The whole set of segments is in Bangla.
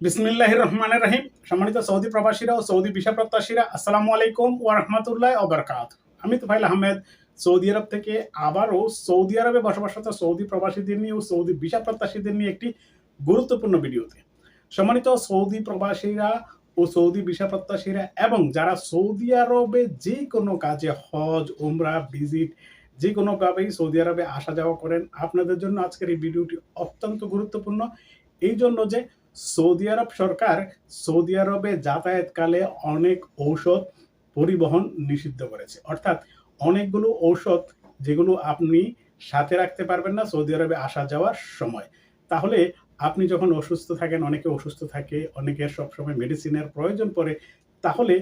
বিসমিল্লাহ রহমান রহিম সম্মানিত সৌদি প্রবাসীরা ও সৌদি ভিসা প্রত্যাশীরা, আসসালামু আলাইকুম ও রহমতুল্লাহ ওবরকাত আমি তুফাইল আহমেদ, সৌদি আরব থেকে আবারও সৌদি আরবে বসবাসরত সৌদি প্রবাসীদের নিয়ে ও সৌদি ভিসা প্রত্যাশীদের নিয়ে একটি গুরুত্বপূর্ণ ভিডিওতে। সম্মানিত সৌদি প্রবাসীরা ও সৌদি ভিসা প্রত্যাশীরা এবং যারা সৌদি আরবে যে কোনো কাজে হজ, উমরা, ভিজিট, যে কোনোভাবেই সৌদি আরবে আসা যাওয়া করেন, আপনাদের জন্য আজকের এই ভিডিওটি অত্যন্ত গুরুত্বপূর্ণ। এই জন্য যে সৌদি আরব সরকার সৌদি আরবে যাতায়াতকালে অনেক ঔষধ পরিবহন নিষিদ্ধ করেছে। অর্থাৎ অনেকগুলো ঔষধ যেগুলো আপনি সাথে রাখতে পারবেন না সৌদি আরবে আসা যাওয়ার সময়। তাহলে আপনি যখন অসুস্থ থাকেন, অনেকে অসুস্থ থাকে অনেকের সবসময় মেডিসিনের প্রয়োজন পড়ে, তাহলে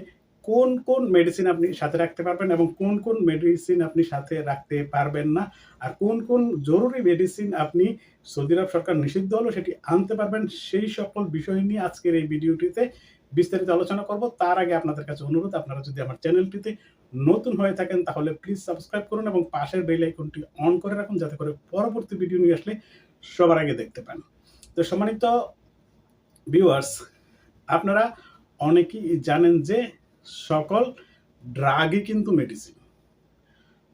কোন কোন মেডিসিন আপনি সাথে রাখতে পারবেন এবং কোন কোন মেডিসিন আপনি সাথে রাখতে পারবেন না? আর কোন কোন জরুরি মেডিসিন আপনি সৌদি আরব সরকার নিষিদ্ধ হলো সেটি আনতে পারবেন? সেই সকল বিষয় নিয়ে আজকের এই ভিডিওটিতে বিস্তারিত আলোচনা করব। তার আগে আপনাদের কাছে অনুরোধ, আপনারা যদি আমার চ্যানেলটিতে নতুন হয়ে থাকেন তাহলে প্লিজ সাবস্ক্রাইব করুন এবং পাশের বেল আইকনটি অন করে রাখুন যাতে করে পরবর্তী ভিডিও নিয়ে আসলে সবার আগে দেখতে পান। তো সম্মানিত ভিউয়ার্স আপনারা অনেকেই জানেন যে সকল ড্রাগই কিন্তু মেডিসিন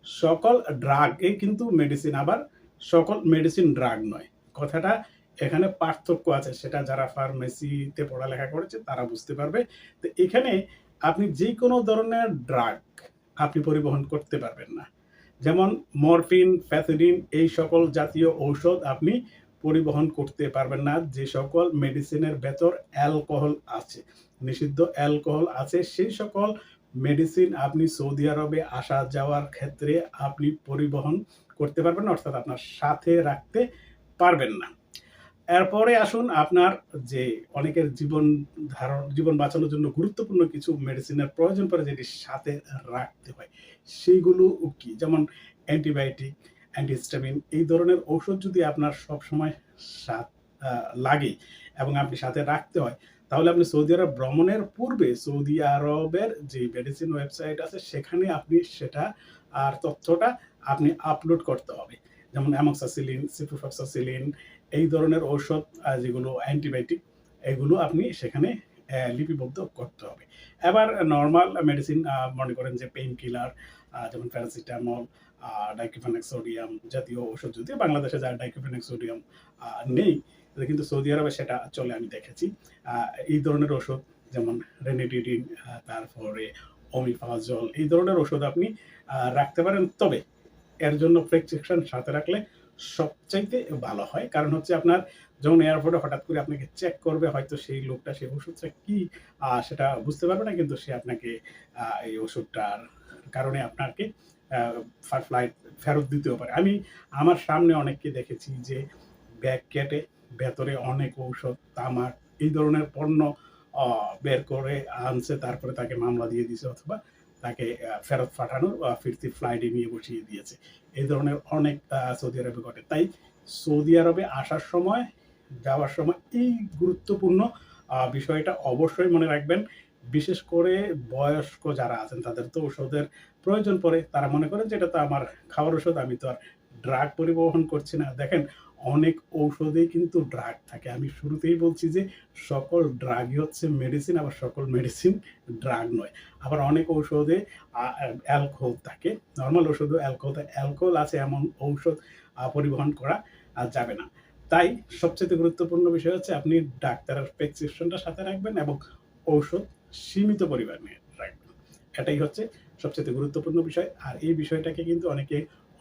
সকল ড্রাগে কিন্তু মেডিসিন আবার সকল মেডিসিন ড্রাগ নয়। কথাটা এখানে পার্থক্য আছে, সেটা যারা ফার্মেসিতে পড়ালেখা করেছে, তারা বুঝতে পারবে। তো এখানে আপনি যে কোনো ধরনের ড্রাগ আপনি পরিবহন করতে পারবেন না। যেমন মরফিন ফ্যাথিডিন এই সকল জাতীয় ঔষধ আপনি পরিবহন করতে পারবেন না, যে সকল মেডিসিনের ভেতর অ্যালকোহল আছে। নিষিদ্ধ অ্যালকোহল আছে, সেই সকল মেডিসিন আপনি সৌদি আরবে আসা যাওয়ার ক্ষেত্রে আপনি পরিবহন করতে পারবেন না অর্থাৎ আপনার সাথে রাখতে পারবেন না। এরপরে আসুন আপনার যে অনেকের জীবন ধারণ, জীবন বাঁচানোর জন্য গুরুত্বপূর্ণ কিছু মেডিসিনের প্রয়োজন পড়ে যেটি সাথে রাখতে হয়। সেইগুলো কি? যেমন অ্যান্টিবায়োটিক অ্যান্টিহিস্টামিন এই ধরনের ঔষধ যদি আপনার সব সময় সাথ লাগে এবং আপনি সাথে রাখতে হয় তাহলে আপনি সৌদি আরব ভ্রমণের পূর্বে সৌদি আরবের যে মেডিসিন ওয়েবসাইট আছে, সেখানে আপনি সেটা আর তথ্যটা আপনি আপলোড করতে হবে। যেমন অ্যামক্সাসিলিন সিপ্রোফক্সাসিলিন এই ধরনের ঔষধ যেগুলো অ্যান্টিবায়োটিক এগুলো আপনি সেখানে লিপিবদ্ধ করতে হবে। এবার নর্মাল মেডিসিন মনে করেন যে পেইন কিলার যেমন প্যারাসিটামল ডাইক্লোফেনাক সোডিয়াম জাতীয় ওষুধ যদি বাংলাদেশে যা ডাইক্লোফেনাক সোডিয়াম নেই কিন্তু সৌদি আরবে সেটা চলে আমি দেখেছি। এই ধরনের ওষুধ যেমন রেনিডিডিন তারপরে অমিফাজল এই ধরনের ওষুধ আপনি রাখতে পারেন। তবে এর জন্য প্রেসক্রিপশন সাথে রাখলে সবচাইতে ভালো হয়। কারণ হচ্ছে আপনার যখন এয়ারপোর্টে হঠাৎ করে আপনাকে চেক করবে, হয়তো সেই লোকটা, সেই ওষুধটা কি সেটা বুঝতে পারবে না, কিন্তু সে আপনাকে এই ওষুধটার কারণে আপনাকে ফ্লাইট ফেরত দিতেও পারে। আমি আমার সামনে অনেককে দেখেছি যে ব্যাগ কেটে ভেতরে অনেক ঔষধ, তামাক, এই ধরনের পণ্য বের করে আনছে, তারপরে তাকে মামলা দিয়ে দিয়েছে অথবা তাকে ফেরত পাঠানোর ফিরতি ফ্লাইটে নিয়ে বসিয়ে দিয়েছে। এই ধরনের অনেক সৌদি আরবে ঘটে। তাই সৌদি আরবে আসার সময়, যাওয়ার সময় এই গুরুত্বপূর্ণ বিষয়টা অবশ্যই মনে রাখবেন। বিশেষ করে বয়স্ক যারা আছেন, তাদের তো ওষুধের প্রয়োজন পড়ে। তারা মনে করেন যে, এটা তো আমার খাওয়ার ওষুধ আমি তো আর ড্রাগ পরিবহন করছি না। দেখেন, অনেক ঔষধেই কিন্তু ড্রাগ থাকে। আমি শুরুতেই বলছি যে, সকল ড্রাগই হচ্ছে মেডিসিন আবার সকল মেডিসিন ড্রাগ নয়। আবার অনেক ঔষধে অ্যালকোহল থাকে। নর্মাল ওষুধও অ্যালকোহল অ্যালকোহল আছে এমন ঔষধ পরিবহন করা যাবে না। তাই সবচেয়ে গুরুত্বপূর্ণ বিষয় হচ্ছে আপনি ডাক্তারের প্রেসক্রিপশনটা সাথে রাখবেন এবং ঔষধ সীমিত পরিমাণে রাখবেন। এটাই হচ্ছে সবচেয়ে গুরুত্বপূর্ণ বিষয়। আর এই বিষয়টাকে কিন্তু অনেকে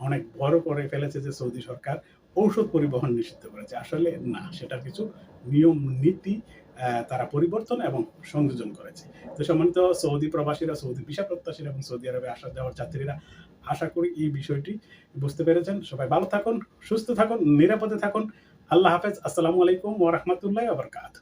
অনেক বড় করে ফেলেছে যে সৌদি সরকার ঔষধ পরিবহন নিষিদ্ধ করেছে। আসলে না সেটা কিছু নিয়ম, নীতি তারা পরিবর্তন এবং সংযোজন করেছে। তো সম্মানিত সৌদি প্রবাসীরা, সৌদি ভিসা প্রত্যাশীরা এবং সৌদি আরবে আসা যাওয়ার যাত্রীরা, আশা করি এই বিষয়টি বুঝতে পেরেছেন। সবাই ভালো থাকুন, সুস্থ থাকুন, নিরাপদে থাকুন। আল্লাহ হাফেজ। আসসালামু আলাইকুম ওরহমতুল্লাহ আবরকাত